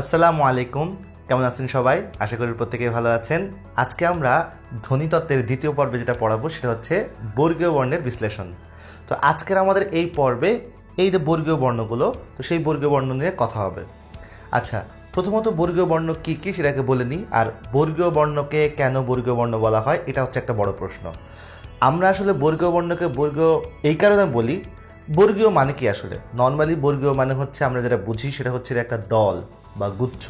আসসালামু আলাইকুম। কেমন আছেন সবাই? আশা করি প্রত্যেকেই ভালো আছেন। আজকে আমরা ধ্বনিতত্ত্বের দ্বিতীয় পর্বে যেটা পড়াবো সেটা হচ্ছে বর্গীয় বর্ণের বিশ্লেষণ। তো আজকের আমাদের এই পর্বে এই যে বর্গীয় বর্ণগুলো, তো সেই বর্গীয় বর্ণ নিয়ে কথা হবে। আচ্ছা প্রথমত বর্গীয় বর্ণ কী কী সেটাকে বলে নিই, আর বর্গীয় বর্ণকে কেন বর্গীয় বর্ণ বলা হয়, এটা হচ্ছে একটা বড় প্রশ্ন। আমরা আসলে বর্গীয় বর্ণকে বর্গীয়, এই কারণে বলি, বর্গীয় মানে কি আসলে? নর্মালি বর্গীয় মানে হচ্ছে আমরা যেটা বুঝি সেটা হচ্ছে একটা দল। বা গুচ্ছ।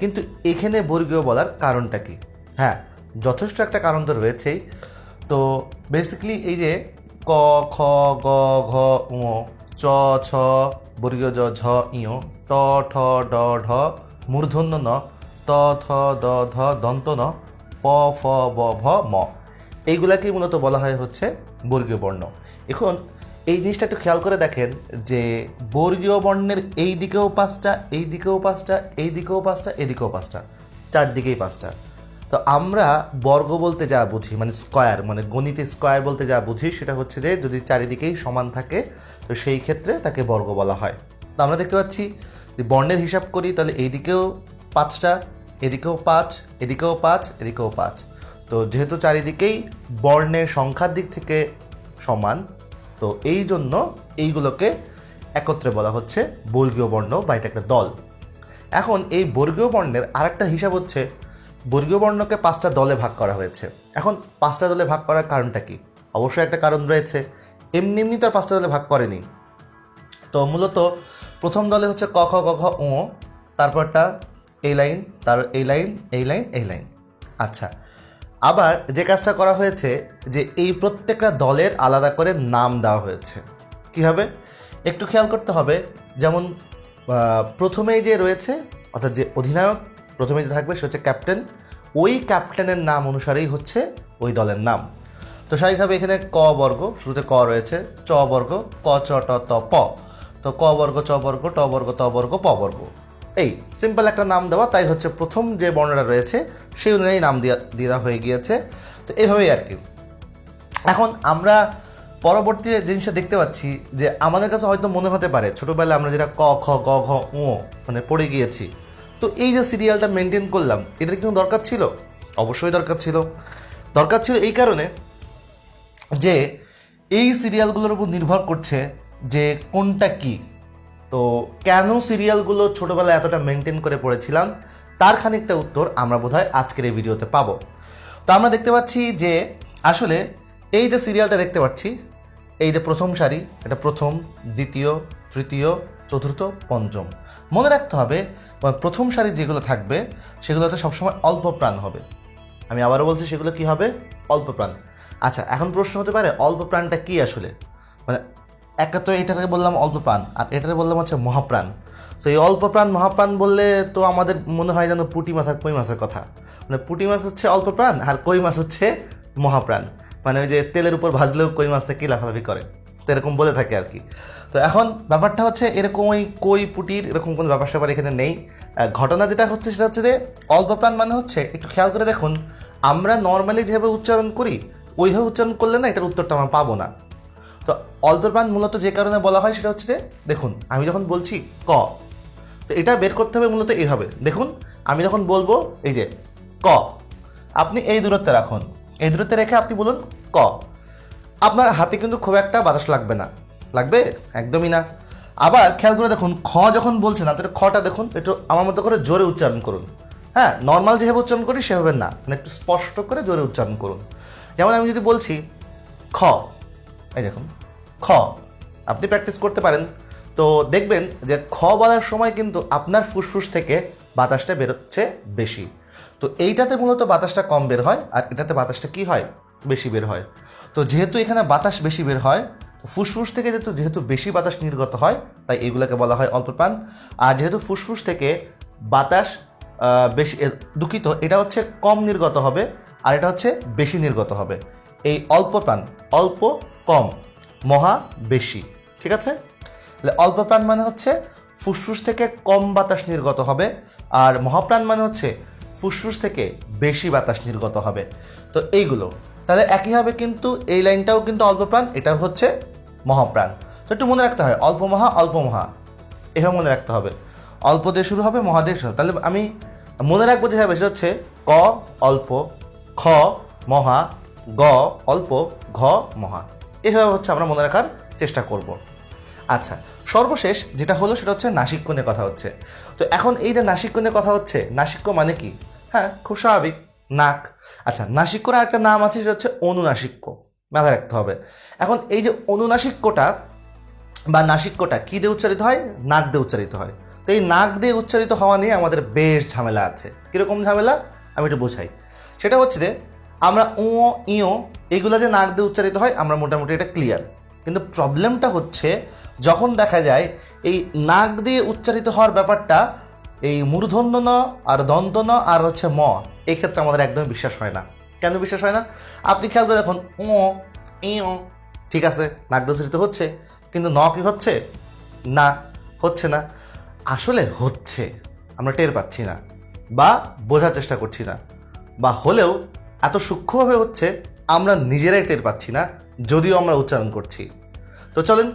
কিন্তু এখানে বর্গীয় বলার কারণটা কি? হ্যাঁ যথেষ্ট একটা কারণ তো রয়েছেই। তো বেসিক্যালি এই যে ক, খ, গ, ঘ উ চ, ছ, বর্গীয় জ, ঝ ইয় ট ঠ, ড, ঢ, মূর্ধন্য ন, ত, থ, দ, ধ, দন্ত ন, প, ফ, ব, ভ, ম। এইগুলাকেই মূলত বলা হয় হচ্ছে বর্গীয় বর্ণ। এখন এই জিনিসটা একটু খেয়াল করে দেখেন যে বর্গীয় বর্ণের এই দিকেও পাঁচটা, এই দিকেও পাঁচটা, এই দিকেও পাঁচটা এদিকেও পাঁচটা, চারদিকেই পাঁচটা। তো আমরা বর্গ বলতে যা বুঝি মানে স্কয়ার মানে গণিতে স্কয়ার বলতে যা বুঝি, সেটা হচ্ছে যে যদি চারিদিকেই সমান থাকে, তো সেই ক্ষেত্রে তাকে বর্গ বলা হয়। তো আমরা দেখতে পাচ্ছি যে বর্ণের হিসাব করি, তাহলে এই দিকেও পাঁচটা, এদিকেও পাঁচ এদিকেও পাঁচ এদিকেও পাঁচ। তো যেহেতু চারিদিকেই বর্ণের সংখ্যার দিক থেকে সমান তো এই জন্য এইগুলোকে একত্রে বলা হচ্ছে বর্গীয় বর্ণ বা এটা একটা দল। এখন এই বর্গীয় বর্ণের আরেকটা হিসাব হচ্ছে বর্গীয় বর্ণকে পাঁচটা দলে ভাগ করা হয়েছে। এখন পাঁচটা দলে ভাগ করার কারণটা কি? অবশ্যই একটা কারণ রয়েছে। এমনি এমনি তো আর পাঁচটা দলে ভাগ করেনি। তো মূলত প্রথম দলে হচ্ছে ক, খ, গ, ঘ ও তারপরটা এই লাইন, তার এই লাইন এই লাইন এই লাইন। আচ্ছা আবার যে কাজটা করা হয়েছে যে এই প্রত্যেকটা দলের আলাদা করে নাম দেওয়া হয়েছে। কী হবে? একটু খেয়াল করতে হবে, যেমন প্রথমেই যে রয়েছে, অর্থাৎ যে অধিনায়ক প্রথমে যে থাকবে, সে হচ্ছে ক্যাপ্টেন। ওই ক্যাপ্টেনের নাম অনুসারেই হচ্ছে ওই দলের নাম। তো স্বাভাবিকভাবে এখানে ক বর্গ, শুরুতে ক রয়েছে, চ বর্গ, ক, চ, ট, ত, প। তো ক বর্গ, চ বর্গ, ট বর্গ, ত বর্গ, প বর্গ। এই সিম্পল একটা নাম দেওয়া, তাই হচ্ছে প্রথম যে বর্ণটা রয়েছে, সেই অনুযায়ী নাম দেওয়া দেওয়া হয়ে গিয়েছে। তো এইভাবেই আর কি। এখন আমরা পরবর্তী জিনিসটা দেখতে পাচ্ছি, যে আমাদের কাছে হয়তো মনে হতে পারে, ছোটোবেলায় আমরা যেটা ক, খ, গ, ঘ উ মানে পড়ে গিয়েছি। তো এই যে সিরিয়ালটা মেনটেন করলাম, এটার কিন্তু দরকার ছিল? অবশ্যই দরকার ছিল। দরকার ছিল এই কারণে যে এই সিরিয়ালগুলোর উপর নির্ভর করছে যে কোনটা কি। তো কেন সিরিয়ালগুলো ছোটোবেলায় এতটা মেনটেন করে পড়েছিলাম? তার খানিকটা উত্তর আমরা বোধহয় আজকের এই ভিডিওতে পাবো। তো আমরা দেখতে পাচ্ছি যে আসলে এই যে সিরিয়ালটা দেখতে পাচ্ছি, এই যে প্রথম সারি, এটা প্রথম, দ্বিতীয়, তৃতীয়, চতুর্থ, পঞ্চম। মনে রাখতে হবে প্রথম সারি যেগুলো থাকবে সেগুলো সেগুলোতে সবসময় অল্প প্রাণ হবে। আমি আবারও বলছি, সেগুলো কি হবে? অল্প প্রাণ। আচ্ছা এখন প্রশ্ন হতে পারে, অল্প প্রাণটা কী আসলে? মানে একটা তো এটাকে বললাম অল্প প্রাণ আর এটাকে বললাম হচ্ছে মহাপ্রাণ। তো এই অল্প প্রাণ মহাপ্রাণ বললে তো আমাদের মনে হয় যেন পুঁটি মাছ আর কই মাছের কথা। মানে পুঁটি মাছ হচ্ছে অল্প প্রাণ আর কই মাছ হচ্ছে মহাপ্রাণ। মানে ওই যে তেলের উপর ভাজলেও কই মাছটা কি লাফালাফি করে। তো এরকম বলে থাকে আর কি। তো এখন ব্যাপারটা হচ্ছে এরকম ওই কই, পুটির এরকম কোনো ব্যাপার স্যাপার এখানে নেই। ঘটনা যেটা হচ্ছে সেটা হচ্ছে যে অল্প প্রাণ মানে হচ্ছে, একটু খেয়াল করে দেখুন, আমরা নর্মালি যেভাবে উচ্চারণ করি, ওইভাবে উচ্চারণ করলে না এটার উত্তরটা আমরা পাবো না। তো অল্প প্রাণ মূলত যে কারণে বলা হয় সেটা হচ্ছে যে, দেখুন, আমি যখন বলছি ক, তো এটা বের করতে হবে মূলত এইভাবে। দেখুন, আমি যখন বলব এই যে, ক, আপনি এই দূরত্বে রাখুন। এই দূরত্বে রেখে আপনি বলুন ক। আপনার হাতে কিন্তু খুব একটা বাতাস লাগবে না। লাগবে? একদমই না। আবার খেয়াল করে দেখুন, খ যখন বলছেন আপনি খটা দেখুন, একটু আমার মতো করে জোরে উচ্চারণ করুন। হ্যাঁ নর্মাল যেভাবে উচ্চারণ করি সেভাবে না। মানে একটু স্পষ্ট করে জোরে উচ্চারণ করুন। যেমন আমি যদি বলছি, খ এই দেখুন, খ। আপনি প্র্যাকটিস করতে পারেন। তো দেখবেন যে খ বলার সময় কিন্তু আপনার ফুসফুস থেকে বাতাসটা বেরোচ্ছে বেশি। তো এইটাতে মূলত বাতাসটা কম বের হয়, আর এটাতে বাতাসটা কি হয়? বেশি বের হয়। তো যেহেতু এখানে বাতাস বেশি বের হয় ফুসফুস থেকে যেহেতু যেহেতু বেশি বাতাস নির্গত হয়, তাই এগুলোকে বলা হয় অল্প প্রাণ আর যেহেতু ফুসফুস থেকে বাতাস বেশি দুঃখিত, এটা হচ্ছে কম নির্গত হবে, আর এটা হচ্ছে বেশি নির্গত হবে। এই অল্প প্রাণ অল্প কম, মহা বেশি, ঠিক আছে? তাহলে অল্প প্রাণ মানে হচ্ছে ফুসফুস থেকে কম বাতাস নির্গত হবে, আর মহাপ্রাণ মানে হচ্ছে ফুসফুস থেকে বেশি বাতাস নির্গত হবে। তো এইগুলো, তাহলে একইভাবে কিন্তু এই লাইনটাও কিন্তু অল্প প্রাণ এটাও হচ্ছে মহাপ্রাণ। তো একটু মনে রাখতে হয়, অল্প মহা অল্প মহা, এভাবে মনে রাখতে হবে। অল্প দিয়ে শুরু হবে মহাদেশ শুরু। তাহলে আমি মনে রাখব যেভাবে সেটা হচ্ছে ক, অল্প, খ, মহা, গ, অল্প, ঘ, মহা। এভাবে হচ্ছে আমরা মনে রাখার চেষ্টা করব। আচ্ছা সর্বশেষ যেটা হলো সেটা হচ্ছে নাসিক্য নিয়ে কথা হচ্ছে। তো এখন এই যে নাসিক্য নিয়ে কথা হচ্ছে নাসিক্য মানে কি? হ্যাঁ খুব স্বাভাবিক, নাক। আচ্ছা নাসিক্যর একটা নাম আছে, সেটা হচ্ছে অনুনাসিক্য মাথায় রাখতে হবে। এখন এই যে অনুনাসিক্যটা বা নাসিক্যটা কী দিয়ে উচ্চারিত হয়? নাক দিয়ে উচ্চারিত হয়। তো এই নাক দিয়ে উচ্চারিত হওয়া নিয়ে আমাদের বেশ ঝামেলা আছে। কীরকম ঝামেলা? আমি একটু বোঝাই। সেটা হচ্ছে যে আমরা ও ইও এগুলো যে নাক দিয়ে উচ্চারিত হয়, আমরা মোটামুটি এটা ক্লিয়ার কিন্তু প্রবলেমটা হচ্ছে, যখন দেখা যায় এই নাক দিয়ে উচ্চারিত হওয়ার ব্যাপারটা, এই মূর্ধন্য ন আর দন্ত ন আর হচ্ছে ম এই ক্ষেত্রে আমাদের একদমই বিশ্বাস হয় না। কেন বিশ্বাস হয় না? আপনি খেয়াল করে দেখুন, ও ইও ঠিক আছে, নাক দিয়ে উচ্চারিত হচ্ছে, কিন্তু ন কি হচ্ছে? না হচ্ছে না। আসলে হচ্ছে, আমরা টের পাচ্ছি না, বা বোঝার চেষ্টা করছি না, বা হলেও এত সূক্ষ্মভাবে হচ্ছে আমরা নিজেরাই টের পাচ্ছি না, যদিও আমরা উচ্চারণ করছি। তো চলেন,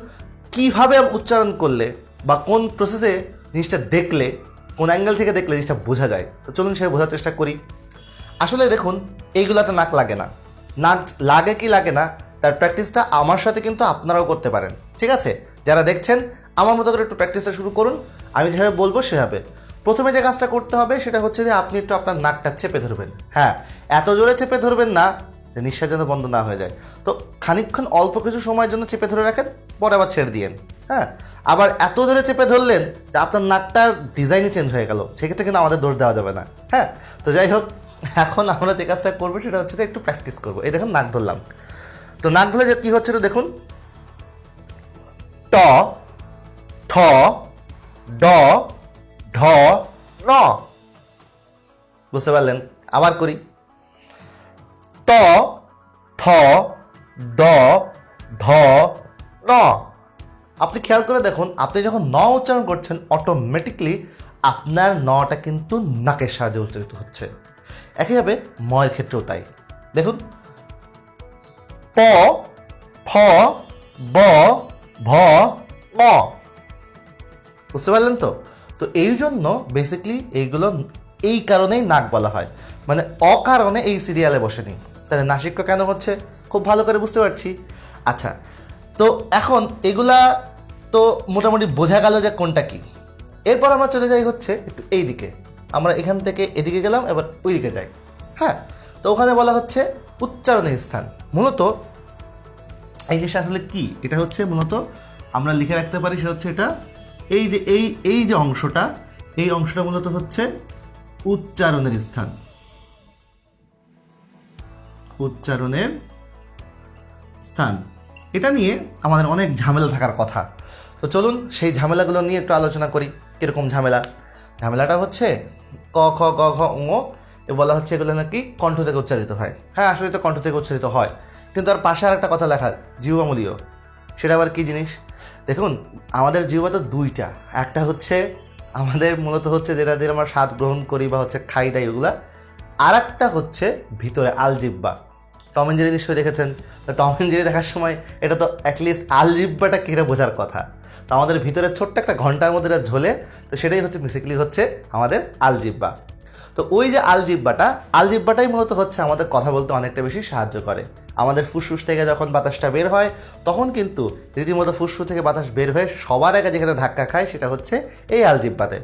কীভাবে উচ্চারণ করলে বা কোন প্রসেসে জিনিসটা দেখলে, কোন অ্যাঙ্গেল থেকে দেখলে জিনিসটা বোঝা যায়? তো চলুন সে বোঝার চেষ্টা করি। আসলে দেখুন, এইগুলাতে নাক লাগে না। নাক লাগে কি লাগে না, তার প্র্যাকটিসটা আমার সাথে কিন্তু আপনারাও করতে পারেন। ঠিক আছে? যারা দেখছেন, আমার মতো করে একটু প্র্যাকটিসটা শুরু করুন। আমি যেভাবে বলব, সেভাবে। প্রথমে যে কাজটা করতে হবে, সেটা হচ্ছে যে আপনি একটু আপনার নাকটা চেপে ধরবেন। হ্যাঁ এত জোরে চেপে ধরবেন না যে নিঃশ্বাস যেন বন্ধ না হয়ে যায়। তো খানিকক্ষণ অল্প কিছু সময়ের জন্য চেপে ধরে রাখেন, পরে আবার ছেড়ে দিয়েন হ্যাঁ? আবার এত জোরে চেপে ধরলেন যে আপনার নাকটার ডিজাইনই চেঞ্জ হয়ে গেল। সেক্ষেত্রে কিন্তু আমাদের দোষ দেওয়া যাবে না হ্যাঁ? তো যাই হোক, এখন আমরা যে কাজটা করব সেটা হচ্ছে যে একটু প্র্যাকটিস করব। এই দেখুন নাক ধরলাম। তো নাক ধরে যে কী হচ্ছে একটু দেখুন। ট, ঠ, ড, ঢ ন বুঝতে পারলেন? আবার করি। ট থ, দ, ধ, ন। আপনি খেয়াল করে দেখুন, আপনি যখন ন উচ্চারণ করছেন অটোমেটিকলি আপনার নটা কিন্তু নাকের সাহায্যে উচ্চারিত হচ্ছে। একইভাবে ময়ের ক্ষেত্রেও তাই। দেখুন, প, ফ, ব, ভ ম বুঝতে পারলেন তো? তো এই জন্য বেসিকলি এইগুলো এই কারণেই নাক বলা হয়। মানে অকারণে এই সিরিয়ালে বসেনি। তাহলে নাসিক্য কেন হচ্ছে? খুব ভালো করে বুঝতে পারছি। আচ্ছা তো এখন এগুলা তো মোটামুটি বোঝা গেল যে কোনটা কি। এরপর আমরা চলে যাই হচ্ছে একটু এই দিকে আমরা এখান থেকে এদিকে গেলাম, এবার ওই দিকে যাই। হ্যাঁ তো ওখানে বলা হচ্ছে উচ্চারণের স্থান। মূলত এই জিনিসটা আসলে কি? এটা হচ্ছে মূলত আমরা লিখে রাখতে পারি, সেটা হচ্ছে এটা, এই যে, এই এই যে অংশটা, এই অংশটা মূলত হচ্ছে উচ্চারণের স্থান। উচ্চারণের স্থান। এটা নিয়ে আমাদের অনেক ঝামেলা থাকার কথা। তো চলুন সেই ঝামেলাগুলো নিয়ে একটু আলোচনা করি, কীরকম ঝামেলা। ঝামেলাটা হচ্ছে ক, খ, গ, ঘ এ বলা হচ্ছে এগুলো নাকি কণ্ঠ থেকে উচ্চারিত হয়। হ্যাঁ আসলে তো কণ্ঠ থেকে উচ্চারিত হয়। কিন্তু তার পাশে আর একটা কথা লেখা, জিহ্বামূলীয়। সেটা আবার কী জিনিস? দেখুন, আমাদের জিহ্বা তো দুইটা। একটা হচ্ছে আমাদের মূলত হচ্ছে যেটা দিয়ে আমরা স্বাদ গ্রহণ করি বা হচ্ছে খাই দাই ওগুলা। আর একটা হচ্ছে ভিতরে আলজিব্বা। টম এন্ড জেরি নিশ্চয়ই দেখেছেন। তো টম এন্ড জেরি দেখার সময় এটা তো অ্যাটলিস্ট আলজিব্বাটা কেটে বোঝার কথা। তো আমাদের ভিতরে ছোট্ট একটা ঘণ্টার মধ্যে এটা ঝোলে, তো সেটাই হচ্ছে বেসিক্যালি হচ্ছে আমাদের আলজিব্বা তো ওই যে আলজিব্বাটা আলজিব্বাটাই মূলত হচ্ছে আমাদের কথা বলতে অনেকটা বেশি সাহায্য করে। আমাদের ফুসফুস থেকে যখন বাতাসটা বের হয়, তখন কিন্তু রীতিমতো ফুসফুস থেকে বাতাস বের হয়ে সবার আগে যেখানে ধাক্কা খায় সেটা হচ্ছে এই আলজিব্বাতে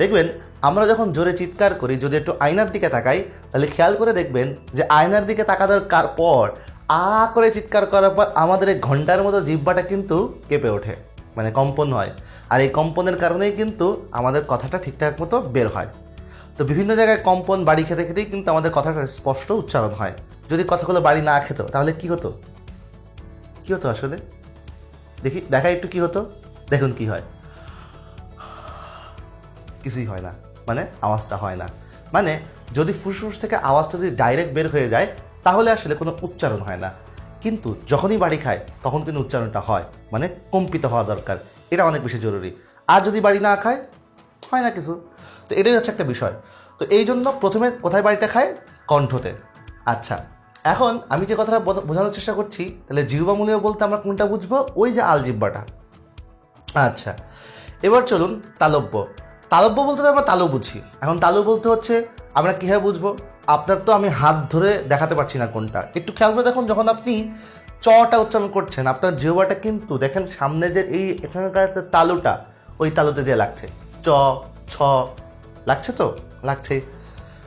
দেখবেন, আমরা যখন জোরে চিৎকার করি, যদি একটু আয়নার দিকে তাকাই, তাহলে খেয়াল করে দেখবেন যে আয়নার দিকে তাকানোর কার পর, আ করে চিৎকার করার পর আমাদের এই ঘণ্টার মতো জিব্বাটা কিন্তু কেঁপে ওঠে মানে কম্পন হয়। আর এই কম্পনের কারণেই কিন্তু আমাদের কথাটা ঠিকঠাক মতো বের হয়। তো বিভিন্ন জায়গায় কম্পন, বাড়ি খেতে খেতেই কিন্তু আমাদের কথাটা স্পষ্ট উচ্চারণ হয়। যদি কথাগুলো বাড়ি না খেত, তাহলে কি হতো? কি হতো আসলে? দেখি, দেখা একটু কি হতো? দেখুন কি হয়। কিছুই হয় না। মানে আওয়াজটা হয় না। মানে যদি ফুসফুস থেকে আওয়াজটা যদি ডাইরেক্ট বের হয়ে যায়, তাহলে আসলে কোনো উচ্চারণ হয় না। কিন্তু যখনই বাড়ি খায়, তখন কিন্তু উচ্চারণটা হয়। মানে কম্পিত হওয়া দরকার। এটা অনেক বেশি জরুরি। আর যদি বাড়ি না খায়, হয় না কিছু। তো এটাই হচ্ছে একটা বিষয়। তো এই জন্য প্রথমে কোথায় বাড়িটা খায়? কণ্ঠতে। আচ্ছা এখন আমি যে কথাটা বোঝানোর চেষ্টা করছি, তাহলে জিহ্বামূলীয় বলতে আমরা কোনটা বুঝব? ওই যে আলজিব্বাটা আচ্ছা এবার চলুন তালব্য। তালব্য বলতে আমরা তালু বুঝি। এখন তালু বলতে হচ্ছে, আমরা কীভাবে বুঝব? আপনার তো আমি হাত ধরে দেখাতে পারছি না কোনটা। একটু খেয়াল করে দেখুন, যখন আপনি চটা উচ্চারণ করছেন, আপনার জিহ্বাটা কিন্তু দেখেন সামনের যে এই এখানকার তালুটা, ওই তালুতে যে লাগছে। চ, ছ, লাগছে তো? লাগছে।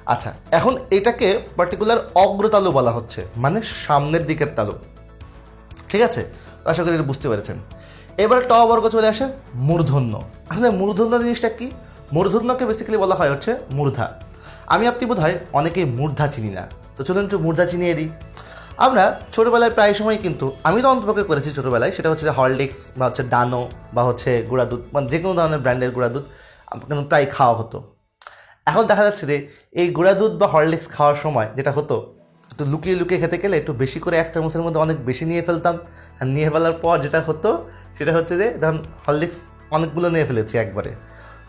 আচ্ছা এখন এটাকে পার্টিকুলার অগ্রতালু বলা হচ্ছে মানে সামনের দিকের তালু। ঠিক আছে? আশা করি এটা বুঝতে পেরেছেন। এবার ট বর্গ চলে আসে মূর্ধন্য। আসলে মূর্ধন্য জিনিসটা কি? মূর্ধন্যকে বেসিক্যালি বলা হয় হচ্ছে মূর্ধা। আমি আপনি বোধ হয় অনেকেই মূর্ধা চিনি না। তো চলুন একটু মূর্ধা চিনিয়ে দিই। আমরা ছোটোবেলায় প্রায় সময় কিন্তু, আমি তো অন্তপক্ষে করেছি ছোটোবেলায়, সেটা হচ্ছে যে হরলিক্স বা হচ্ছে ডানো বা হচ্ছে গুঁড়া দুধ মানে যে কোনো ধরনের ব্র্যান্ডের গুঁড়া দুধ কিন্তু প্রায় খাওয়া হতো। এখন দেখা যাচ্ছে যে এই গুঁড়া দুধ বা হরলিক্স খাওয়ার সময় যেটা হতো, একটু লুকিয়ে লুকিয়ে খেতে গেলে একটু বেশি করে এক চামচের মধ্যে অনেক বেশি নিয়ে ফেলতাম। আর নিয়ে ফেলার পর যেটা হতো, সেটা হচ্ছে যে ধরুন হরলিক্স অনেকগুলো নিয়ে ফেলেছি একবারে।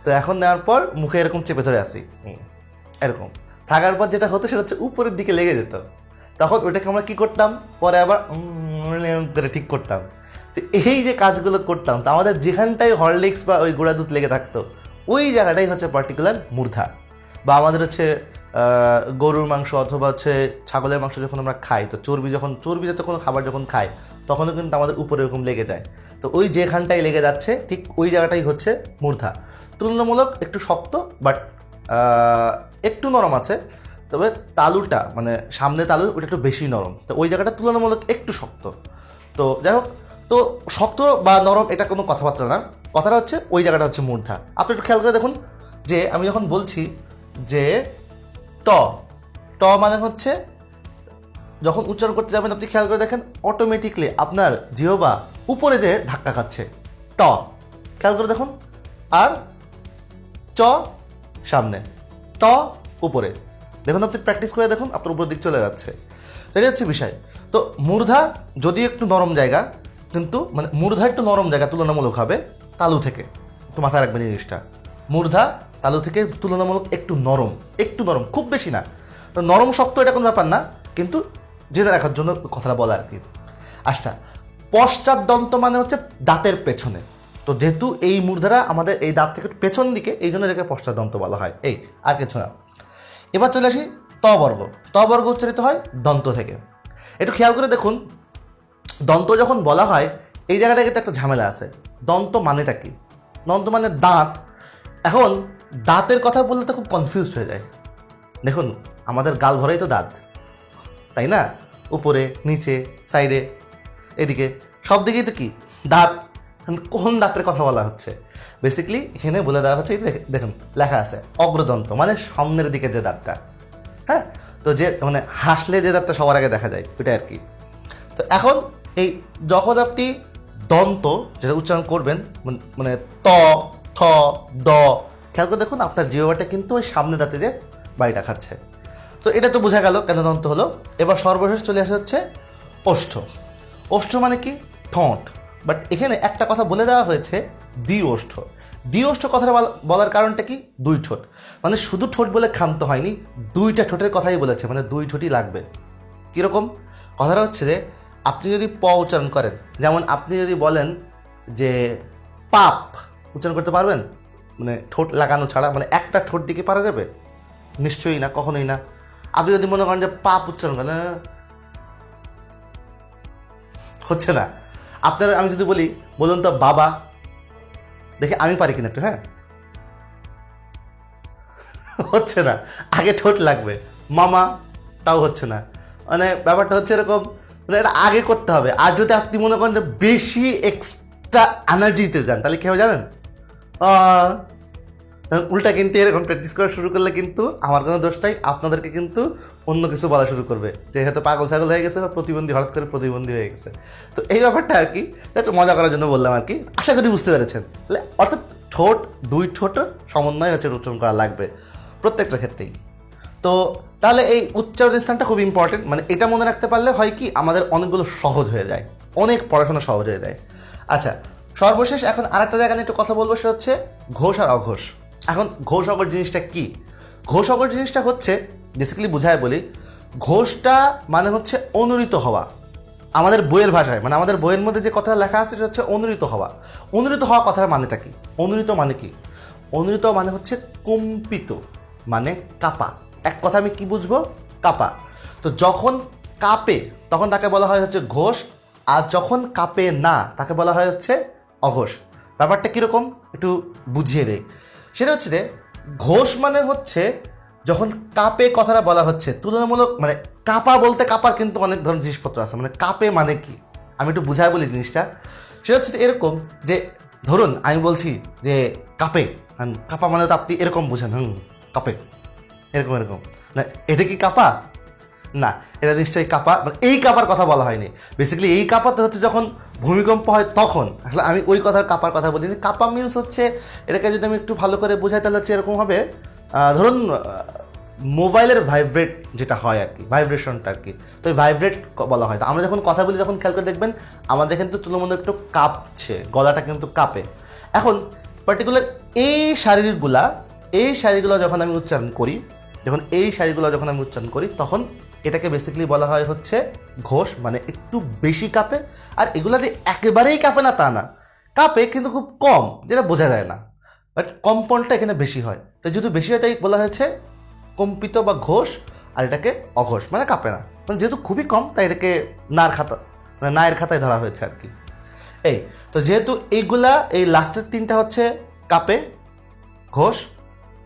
তো এখন নেওয়ার পর মুখে এরকম চেপে ধরে আসি এরকম। থাকার পর যেটা হতো সেটা হচ্ছে উপরের দিকে লেগে যেত। তখন ওটাকে আমরা কী করতাম? পরে আবার করে ঠিক করতাম। তো এই যে কাজগুলো করতাম তো আমাদের যেখানটায় হরলিক্স বা ওই গুঁড়া দুধ লেগে থাকতো ওই জায়গাটাই হচ্ছে পার্টিকুলার মূর্ধা। বা আমাদের হচ্ছে গরুর মাংস অথবা হচ্ছে ছাগলের মাংস যখন আমরা খাই তো চর্বি যখন চর্বি জাতীয় কোনো খাবার যখন খাই তখনও কিন্তু আমাদের উপরে এরকম লেগে যায়। তো ওই যেখানটায় লেগে যাচ্ছে ঠিক ওই জায়গাটাই হচ্ছে মূর্ধা। তুলনামূলক একটু শক্ত বাট একটু নরম আছে। তবে তালুটা মানে সামনে তালু, ওটা একটু বেশি নরম। তো ওই জায়গাটা তুলনামূলক একটু শক্ত। তো যাই হোক, তো শক্ত বা নরম এটা কোনো কথাবার্তা না। কথাটা হচ্ছে ওই জায়গাটা হচ্ছে মূর্ধা। আপনি একটু খেয়াল করে দেখুন যে আমি যখন বলছি যে ট ট মানে হচ্ছে যখন উচ্চারণ করতে যাবেন, আপনি খেয়াল করে দেখেন অটোমেটিকলি আপনার জিহবা উপরে যে ধাক্কা খাচ্ছে। ট, খেয়াল করে দেখুন। আর চ, সামনে। ত, উপরে। দেখুন আপনি প্র্যাকটিস করে দেখুন, আপনার উপর দিক চলে যাচ্ছে। তো এটা হচ্ছে বিষয়। তো মূর্ধা যদি একটু নরম জায়গা, কিন্তু মানে মূর্ধা একটু নরম জায়গা তুলনামূলক হবে তালু থেকে। একটু মাথায় রাখবেন জিনিসটা। মূর্ধা তালু থেকে তুলনামূলক একটু নরম একটু নরম, খুব বেশি না। নরম শক্ত এটা কোনো ব্যাপার না, কিন্তু জেনে রাখার জন্য কথাটা বলা আর কি। আচ্ছা পশ্চাৎ দন্ত মানে হচ্ছে দাঁতের পেছনে। তো যেহেতু এই মূর্ধারা আমাদের এই দাঁত থেকে পেছন দিকে, এই জন্য এটাকে পশ্চাৎ দন্ত বলা হয়। এই, আর কিছু না। এবার চলে আসি ত বর্গ ত বর্গ উচ্চারিত হয় দন্ত থেকে। একটু খেয়াল করে দেখুন, দন্ত যখন বলা হয়, এই জায়গাটায় একটা একটা ঝামেলা আছে। দন্ত মানেটা কি? দন্ত মানে দাঁত। এখন দাঁতের কথা বললে তো খুব কনফিউজড হয়ে যায়। দেখুন, আমাদের গাল ভরাই তো দাঁত। তাই না? উপরে, নিচে সাইডে এদিকে। সব দিকেই তো কি? দাঁত। কোন দাঁতের কথা বলা হচ্ছে? বেসিক্যালি এখানে বলে দেওয়া হচ্ছে দেখুন, লেখা আছে, অগ্রদন্ত মানে সামনের দিকে যে দাঁতটা। হ্যাঁ? তো যে মানে হাসলে যে দাঁতটা সবার আগে দেখা যায় ওইটা আর কি তো এখন এই যখন আপনি দন্ত, যেটা উচ্চারণ করবেন, মানে- মানে ত, থ, দ, খেয়াল করে দেখুন, আপনার জিওটা কিন্তু ওই সামনে দাঁতে যে বাড়িটা খাচ্ছে। তো এটা তো বোঝা গেল কেন দন্ত হলো। এবার সর্বশেষ চলে আসা হচ্ছে ওষ্ঠ। ওষ্ঠ মানে কি? ঠোঁট। বাট এখানে একটা কথা বলে দেওয়া হয়েছে, দ্বি ওষ্ঠ। দ্বি ওষ্ঠ কথাটা বলা- বলার কারণটা কি? দুই ঠোঁট। মানে শুধু ঠোঁট বলে ক্ষান্ত হয়নি, দুইটা ঠোঁটের কথাই বলেছে মানে দুই ঠোঁটই লাগবে। কীরকম? কথাটা হচ্ছে যে, আপনি যদি প উচ্চারণ করেন, যেমন আপনি যদি বলেন যে, পাপ, উচ্চারণ করতে পারবেন? মানে ঠোঁট লাগানো ছাড়া মানে একটা ঠোঁট দিকে পারা যাবে? নিশ্চয়ই না, কখনোই না। আপনি যদি মনে করেন যে পাপ উচ্চারণ করেন হচ্ছে না। আপনার আমি যদি বলি বলুন তো বাবা দেখে আমি পারি কিনা একটু হ্যাঁ? হচ্ছে না আগে ঠোঁট লাগবে মামা তাও হচ্ছে না। মানে ব্যাপারটা হচ্ছে এরকম মানে এটা আগে করতে হবে। আর যদি আপনি মনে করেন বেশি এক্সট্রা এনার্জি দিতে যান তাহলে কী হবে জানেন? আহ, উল্টা কিন্তু এরকম প্র্যাকটিস করা শুরু করলে কিন্তু আমার কোনো দোষটাই আপনাদেরকে কিন্তু অন্য কিছু বলা শুরু করবে। যে হয়তো পাগল ছাগল হয়ে গেছে বা প্রতিবন্ধী, হঠাৎ করে প্রতিবন্ধী হয়ে গেছে। তো এই ব্যাপারটা আর কি, একটু মজা করার জন্য বললাম আর কি। আশা করি বুঝতে পেরেছেন। তাহলে অর্থাৎ ঠোঁট, দুই ঠোঁটের সমন্বয় হচ্ছে উচ্চারণ করা লাগবে প্রত্যেকটা ক্ষেত্রেই। তো তাহলে এই উচ্চারণ স্থানটা খুব ইম্পর্টেন্ট মানে এটা মনে রাখতে পারলে হয় কি, আমাদের অনেকগুলো সহজ হয়ে যায়। অনেক পড়াশোনা সহজ হয়ে যায়। আচ্ছা সর্বশেষ এখন আরেকটা জায়গা নিয়ে একটু কথা বলব সে হচ্ছে ঘোষ আর অঘোষ। এখন ঘোষ অঘোষ জিনিসটা কি? ঘোষ অঘোষ জিনিসটা হচ্ছে বেসিক্যালি বুঝায় বলি, ঘোষটা মানে হচ্ছে অনুরিত হওয়া। আমাদের বইয়ের ভাষায় মানে আমাদের বইয়ের মধ্যে যে কথাটা লেখা আছে সেটা হচ্ছে অনুরিত হওয়া। অনুরিত হওয়া কথার মানেটা কি? অনুরিত মানে কি? অনুদিত মানে হচ্ছে কম্পিত মানে কাপা। এক কথা আমি কি বুঝব? কাপা। তো যখন কাপে, তখন তাকে বলা হয় হচ্ছে ঘোষ, আর যখন কাপে না, তাকে বলা হয় হচ্ছে অঘোষ। ব্যাপারটা কীরকম? একটু বুঝিয়ে দেয় সেটা হচ্ছে যে, ঘোষ মানে হচ্ছে যখন কাপে কথাটা বলা হচ্ছে, তুলনামূলক মানে কাপা বলতে কাপার কিন্তু অনেক ধরনের জিনিসপত্র আছে মানে কাপে মানে কি? আমি একটু বুঝাই বলি জিনিসটা। সেটা হচ্ছে এরকম যে, ধরুন আমি বলছি যে, কাপে। কাপা মানে তো আপনি এরকম বুঝেন, হুম, কাপে। এরকম এরকম। না, এটা কি কাপা? না, এটা নিশ্চয়ই কাপা মানে এই কাপার কথা বলা হয়নি। বেসিক্যালি এই কাপাতে হচ্ছে যখন ভূমিকম্প হয় তখন। আসলে আমি ওই কথার কাপার কথা বলিনি। কাপা মিন্স হচ্ছে, এটাকে যদি আমি একটু ভালো করে বোঝাই, তাহলে হচ্ছে এরকম হবে। ধরুন মোবাইলের ভাইব্রেট যেটা হয় আর কি ভাইব্রেশনটা আর কি, তো ওই ভাইব্রেট বলা হয়। তো আমরা যখন কথা বলি যখন খেয়াল করে দেখবেন, আমাদের কিন্তু তুলনামূলক একটু কাঁপছে, গলাটা কিন্তু কাঁপে। এখন পার্টিকুলার এই শারীরিকগুলা, এই শারীরগুলো যখন আমি উচ্চারণ করি, যখন এই শাড়িগুলো যখন আমি উচ্চারণ করি, তখন এটাকে বেসিক্যালি বলা হয় হচ্ছে ঘোষ মানে একটু বেশি কাঁপে। আর এগুলো যে একেবারেই কাঁপে না, তা না। কাঁপে কিন্তু খুব কম, যেটা বোঝা যায় না। বাট কম্পনটা এখানে বেশি হয়। তো যেহেতু বেশি হয়, তাই বলা হয়েছে কম্পিত বা ঘোষ, আর এটাকে অঘোষ মানে কাঁপে না। মানে যেহেতু খুবই কম, তাই এটাকে নার খাতা মানে নায়ের খাতায় ধরা হয়েছে আর কি। এই, তো যেহেতু এইগুলা, এই লাস্টের তিনটা হচ্ছে কাপে, ঘোষ,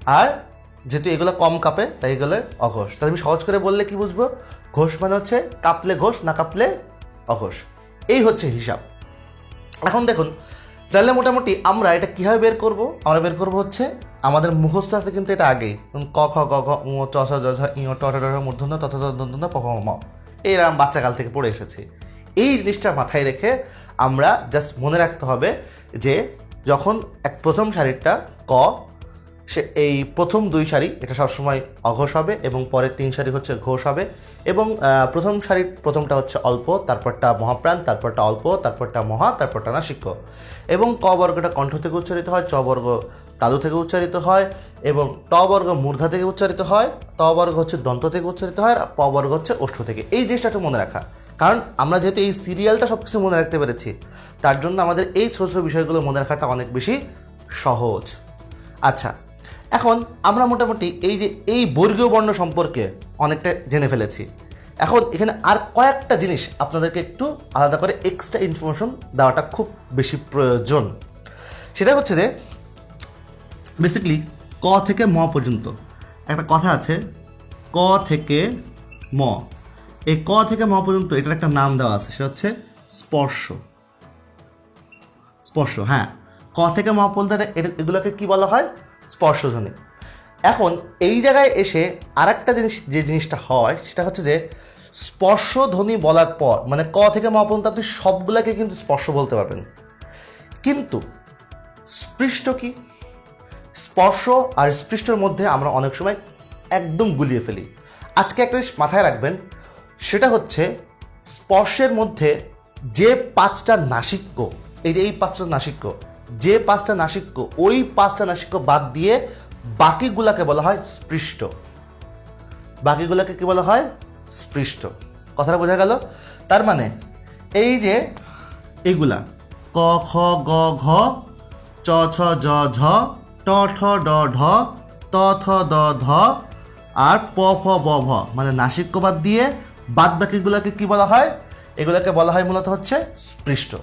আর যেহেতু এগুলো কম কাঁপে, তাই এগুলো অঘোষ। তাহলে আমি সহজ করে বললে কি বুঝব? ঘোষ মানে হচ্ছে কাঁপলে ঘোষ, না কাঁপলে অঘোষ। এই হচ্ছে হিসাব। এখন দেখুন, তাহলে মোটামুটি আমরা এটা কীভাবে বের করব? আমরা বের করব হচ্ছে, আমাদের মুখস্থ আছে কিন্তু এটা আগেই। ক, খ, গ, ঘ উ চ ছ জ ই ট মূর্ধন্য তথ দন্ত প ম এরকম বাচ্চাকাল থেকে পড়ে এসেছি। এই জিনিসটা মাথায় রেখে আমরা জাস্ট মনে রাখতে হবে যে যখন এক প্রথম শাড়িটা ক সে এই প্রথম দুই সারি, এটা সবসময় অঘোষ হবে এবং পরের তিন সারি হচ্ছে ঘোষ হবে। এবং প্রথম সারির প্রথমটা হচ্ছে অল্প, তারপরটা মহাপ্রাণ, তারপরটা অল্প, তারপরটা মহা, তারপরটা নাসিক্য। এবং ক বর্গটা কণ্ঠ থেকে উচ্চারিত হয়, চ বর্গ তালু থেকে উচ্চারিত হয়, এবং ট বর্গ মূর্ধা থেকে উচ্চারিত হয়, ত বর্গ হচ্ছে দন্ত থেকে উচ্চারিত হয়, আর প বর্গ হচ্ছে ওষ্ঠ থেকে। এই জিনিসটা একটু মনে রাখা। কারণ আমরা যেহেতু এই সিরিয়ালটা সব কিছু মনে রাখতে পেরেছি, তার জন্য আমাদের এই ছোটো ছোটো বিষয়গুলো মনে রাখাটা অনেক বেশি সহজ। আচ্ছা এখন আমরা মোটামুটি এই যে এই বর্গীয় বর্ণ সম্পর্কে অনেকটা জেনে ফেলেছি। এখন এখানে আর কয়েকটা জিনিস আপনাদেরকে একটু আলাদা করে এক্সট্রা ইনফরমেশন দেওয়াটা খুব বেশি প্রয়োজন। সেটা হচ্ছে যে বেসিক্যালি ক থেকে ম পর্যন্ত। একটা কথা আছে, ক থেকে ম। এই ক থেকে ম পর্যন্ত এটার একটা নাম দেওয়া আছে, সেটা হচ্ছে স্পর্শ। স্পর্শ হ্যাঁ। ক থেকে ম পর্যন্ত এগুলোকে কি বলা হয়? স্পর্শধ্বনি এখন এই জায়গায় এসে আর একটা জিনিস, যে জিনিসটা হয়, সেটা হচ্ছে যে স্পর্শধ্বনি বলার পর মানে ক থেকে ম পর্যন্ত আপনি সবগুলোকে কিন্তু স্পর্শ বলতে পারবেন। কিন্তু স্পৃষ্ট কি? স্পর্শ আর স্পৃষ্টর মধ্যে আমরা অনেক সময় একদম গুলিয়ে ফেলি। আজকে একটা জিনিস মাথায় রাখবেন, সেটা হচ্ছে স্পর্শের মধ্যে যে পাঁচটা নাসিক্য, এই যে এই পাঁচটা নাসিক্য যে পাঁচটা নাসিক্য, ওই পাঁচটা নাসিক্য বাদ দিয়ে বাকিগুলাকে বলা হয় স্পৃষ্ট। বাকিগুলোকে কি বলা হয়? স্পৃষ্ট। কথাটা বোঝা গেল? তার মানে এই যে এইগুলা, ক, খ, গ, ঘ, চ, ছ, জ, ঝ, ট, ঠ, ড, ঢ, ত, থ, দ, ধ, আর প, ফ, ব, ভ মানে নাসিক্য বাদ দিয়ে বাদ বাকিগুলোকে কি বলা হয়? এগুলোকে বলা হয় মূলত হচ্ছে স্পৃষ্ট।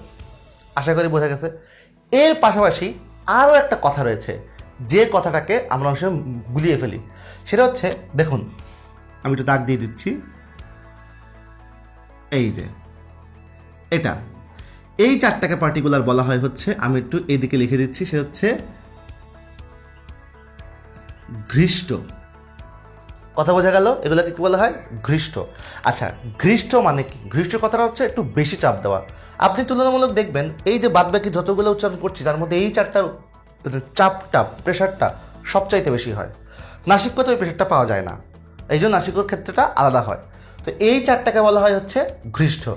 আশা করি বোঝা গেছে। এর পাশাপাশি আরও একটা কথা রয়েছে, যে কথাটাকে আমরা অনেক গুলিয়ে ফেলি। সেটা হচ্ছে, দেখুন, আমি একটু দাগ দিয়ে দিচ্ছি। এই যে, এটা। এই চারটাকে পার্টিকুলার বলা হয় হচ্ছে, আমি একটু এদিকে লিখে দিচ্ছি, সে হচ্ছে ঘৃষ্ট। কথা বোঝা গেল? এগুলোকে কি বলা হয়? ঘৃষ্ট। আচ্ছা ঘৃষ্ট মানে কি? ঘৃষ্ট কথাটা হচ্ছে একটু বেশি চাপ দেওয়া। আপনি তুলনামূলক দেখবেন, এই যে বাদবাকি যতগুলো উচ্চারণ করছি, তার মধ্যে এই চারটার চাপটা, প্রেশারটা সবচাইতে বেশি হয়। নাসিক্যতে ওই প্রেশারটা পাওয়া যায় না। এই জন্য নাসিকর ক্ষেত্রটা আলাদা হয়। তো এই চারটাকে বলা হয় হচ্ছে ঘৃষ্ট।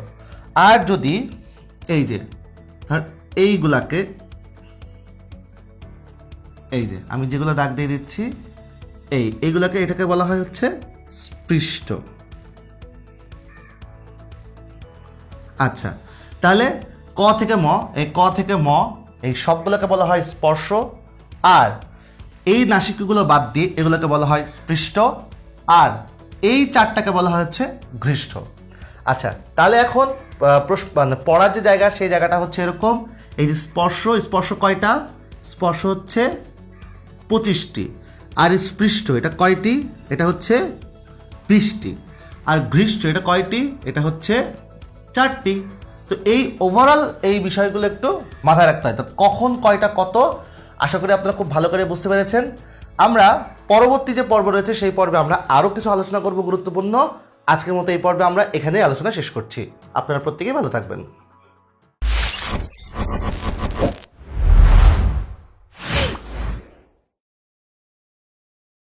আর যদি এই যে, ধর এইগুলাকে, এই যে, আমি যেগুলো দাগ দিয়ে দিচ্ছি এই এইগুলাকে এটাকে বলা হয় হচ্ছে স্পৃষ্ট। আচ্ছা তাহলে ক থেকে ম, এই ক থেকে ম, এই সবগুলোকে বলা হয় স্পর্শ, আর এই নাসিকগুলো বাদ দিয়ে এগুলোকে বলা হয় স্পৃষ্ট, আর এই চারটাকে বলা হচ্ছে ঘৃষ্ট। আচ্ছা তাহলে এখন মানে পড়ার যে জায়গা, সেই জায়গাটা হচ্ছে এরকম। এই যে স্পর্শ স্পর্শ কয়টা? স্পর্শ হচ্ছে পঁচিশটি। আর স্পৃষ্ট এটা কয়টি? এটা হচ্ছে বিশটি। আর ঘৃষ্ট, এটা কয়টি? এটা হচ্ছে চারটি। তো এই ওভারঅল এই বিষয়গুলো একটু মাথায় রাখতে হয়। তো কখন কয়টা কত? আশা করি আপনারা খুব ভালো করে বুঝতে পেরেছেন। আমরা পরবর্তী যে পর্ব রয়েছে, সেই পর্বে আমরা আরও কিছু আলোচনা করব গুরুত্বপূর্ণ। আজকের মতো এই পর্বে আমরা এখানেই আলোচনা শেষ করছি। আপনারা প্রত্যেকেই ভালো থাকবেন।